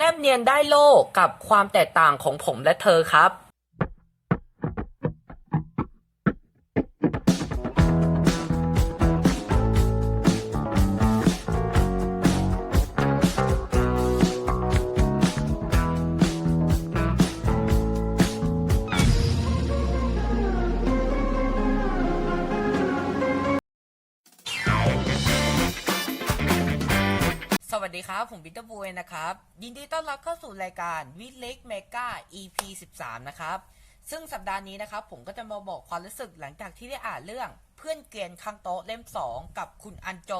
แนบเนียนได้โลกกับความแตกต่างของผมและเธอครับ วัสดีครับ ผมบิทเตอร์บูเอนะครับ ยินดีต้อนรับเข้าสู่รายการวิเล็กเมกา EP 13 นะครับ ซึ่งสัปดาห์นี้นะครับ ผมก็จะมาบอกความรู้สึกหลังจากที่ได้อ่านเรื่องเพื่อนเกียนข้างโต๊ะเล่ม 2 กับคุณอันโจ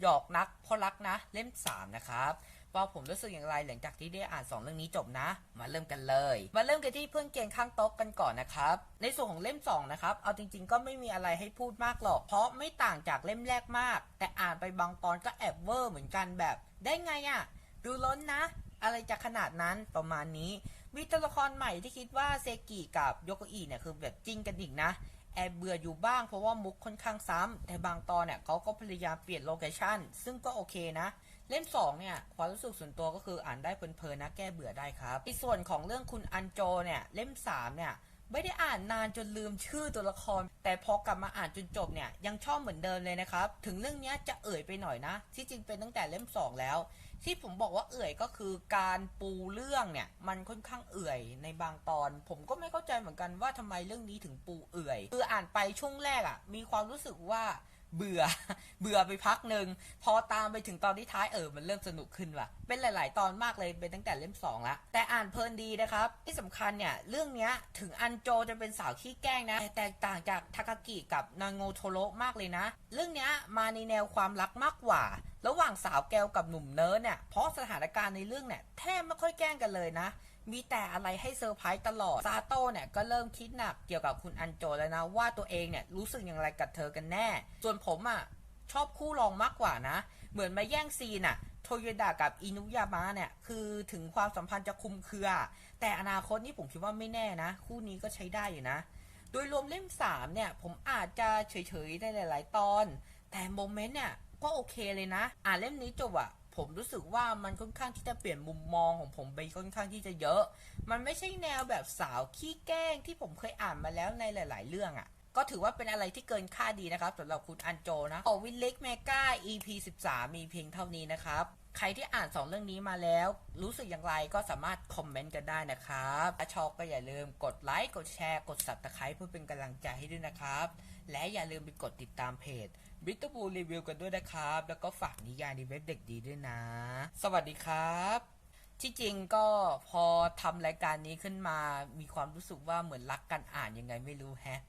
หยอกนักเพราะรักนะเล่ม 3 นะครับ ว่าผมรู้สึกอย่างไรหลังจากที่ได้อ่าน 2 เรื่องนี้จบนะ มาเริ่มกันเลย มาเริ่มกันที่เพื่อนเกณฑ์ข้างโต๊ะกันก่อนนะครับ ในส่วนของเล่ม 2 นะครับ เอาจริง ๆ ก็ไม่มีอะไรให้พูดมากหรอก เพราะไม่ต่างจากเล่มแรกมาก แต่อ่านไปบางตอนก็แอบเวอร์เหมือนกันแบบ ได้ไงอะ่ะ ดูล้นนะ อะไรจะขนาดนั้นประมาณนี้ มีตัวละครใหม่ที่คิดว่าเซกิกับโยโกอิเนี่ยคือแบบจริงกันอีกนะ แอบเบื่ออยู่บ้างเพราะว่ามุกค่อนข้างซ้ำแต่บางตอนเนี่ยเขาก็พยายามเปลี่ยนโลเคชันซึ่งก็โอเคนะ เล่ม2เนี่ยความรู้สึกส่วนตัวก็คืออ่านได้เพลินๆนะแก้เบื่อได้ครับในส่วนของเรื่องคุณอันโจเนี่ยเล่ม3เนี่ย ไม่ได้อ่านนานจนลืมชื่อตัวละคร แต่พอกลับมาอ่านจนจบเนี่ยยังชอบเหมือนเดิมเลยนะครับ ถึงเรื่องนี้จะเอ่ยไปหน่อยนะ ที่จริงเป็นตั้งแต่เล่ม 2 แล้ว ที่ผมบอกว่าเอื่อยก็คือการปูเรื่องเนี่ยมันค่อนข้างเอื่อยในบางตอน ผมก็ไม่เข้าใจเหมือนกันว่าทำไมเรื่องนี้ถึงปูเอื่อยคืออ่านไปช่วงแรกอะ่ะมีความรู้สึกว่า เบื่อ เบื่อไปพักหนึ่งพอตามไปถึงตอนที่ท้ายเออมันเริ่มสนุกขึ้นว่ะ เป็นหลาย ๆ ตอนมากเลยเป็นตั้งแต่เล่มสองละแต่อ่านเพลินดีนะครับ ที่สำคัญเนี่ย เรื่องเนี้ยถึงอันโจจะเป็นสาวขี้แกล้งนะ แต่แตกต่างจากทากากิกับนางโงโทโระมากเลยนะ เรื่องเนี้ยมาในแนวความรักมากกว่าระหว่างสาวแก้วกับหนุ่มเนิร์ดเนี่ยเพราะสถานการณ์ในเรื่องเนี่ยแทบไม่ค่อยแกล้งกันเลยนะ มีแต่อะไรให้เซอร์ไพรส์ตลอด ซาโต้เนี่ยก็เริ่มคิดหนักเกี่ยวกับคุณอันโจแล้วนะ ว่าตัวเองเนี่ยรู้สึกอย่างไรกับเธอกันแน่ ส่วนผมอะชอบคู่รองมากกว่านะ เหมือนมาแย่งซีนอะโทโยดะกับอินุยามะเนี่ยคือถึงความสัมพันธ์จะคุมเครือ แต่อนาคตนี่ผมคิดว่าไม่แน่นะ คู่นี้ก็ใช้ได้อยู่นะ โดยรวมเล่ม 3 เนี่ย ผมอาจจะเฉยๆในหลาย ๆ ตอน แต่โมเมนต์เนี่ยก็โอเคเลยนะ อ่านเล่มนี้จบอะ ผมรู้สึกว่ามันค่อนข้างที่จะเปลี่ยนมุมมองของผมไปค่อนข้างที่จะเยอะ มันไม่ใช่แนวแบบสาวขี้แกล้งที่ผมเคยอ่านมาแล้วในหลาย ๆ เรื่องอะก็ถือว่าเป็นอะไรที่เกินค่าดีนะครับสำหรับคุณอันโจนะ ของวินเล็กเมกา EP 13 มีเพียงเท่านี้นะครับ ใครที่อ่าน 2 เรื่องนี้มาแล้ว รู้สึกอย่างไรก็สามารถคอมเมนต์กันได้นะครับถ้าชอบก็อย่าลืมกดไลค์กดแชร์กด subscribe เพื่อเป็นกำลังใจให้ด้วยนะครับ และอย่าลืมไปกดติดตามเพจบิทเตอร์บูรีวิวกันด้วยนะครับ แล้วก็ฝากนิยายในเว็บเด็กดีด้วยนะ สวัสดีครับที่จริงก็พอทำรายการนี้ขึ้นมามีความรู้สึกว่าเหมือนรักกันอ่านยังไงไม่รู้แฮะ